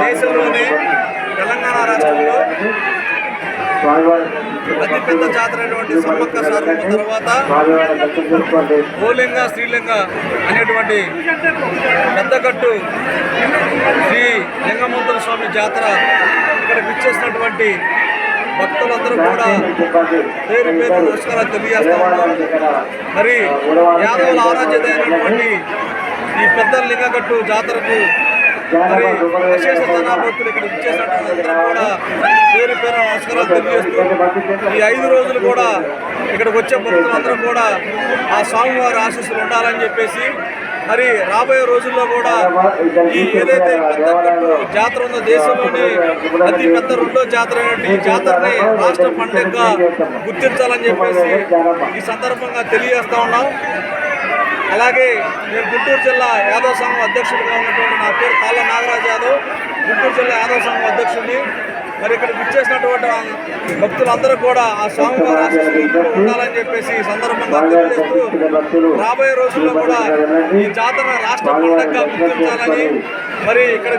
దేశంలోనే తెలంగాణ రాష్ట్రంలో అతిపెద్ద జాతర అయినటువంటి సమ్మక్క సారమ్మ తర్వాత గోలింగ శ్రీలింగ అనేటువంటి పెద్దగట్టు శ్రీ లింగమూర్తుల స్వామి జాతర ఇక్కడ విచ్చేసినటువంటి భక్తులందరూ కూడా పేరు పేరు నమస్కారాలు తెలియజేస్తా మరి యాదవుల ఆరాధ్యత అయినటువంటి ఈ పెద్ద లింగగట్టు జాతరకు మరి విశేష ఇక్కడ కూడా పేరు పేరు నమస్కారాలు తెలియజేస్తూ ఈ ఐదు రోజులు కూడా ఇక్కడికి వచ్చే భక్తులందరూ కూడా ఆ స్వామివారి ఆశీస్సులు ఉండాలని చెప్పేసి మరి రాబోయే రోజుల్లో కూడా ఈ ఏదైతే పెద్ద జాతర ఉందో దేశంలోని అతి పెద్ద రెండో జాతర ఈ జాతరని రాష్ట్ర పండుగగా గుర్తించాలని చెప్పేసి ఈ సందర్భంగా తెలియజేస్తా ఉన్నాం. అలాగే నేను గుంటూరు జిల్లా యాదవ సంఘం అధ్యక్షుడిగా ఉన్నటువంటి నా పేరు కాళ్ళ నాగరాజ్ యాదవ్. గుంటూరు జిల్లా యాదవ సంఘం అధ్యక్షుడిని. మరి ఇక్కడ విచ్చేసినటువంటి భక్తులందరూ కూడా ఆ స్వామివారి ఆశీస్సులు ఉండాలని చెప్పేసి ఈ సందర్భంగా తెలియజేస్తూ రాబోయే రోజుల్లో కూడా ఈ జాతర రాష్ట్ర పండుగగా గుర్తించాలని మరి ఇక్కడ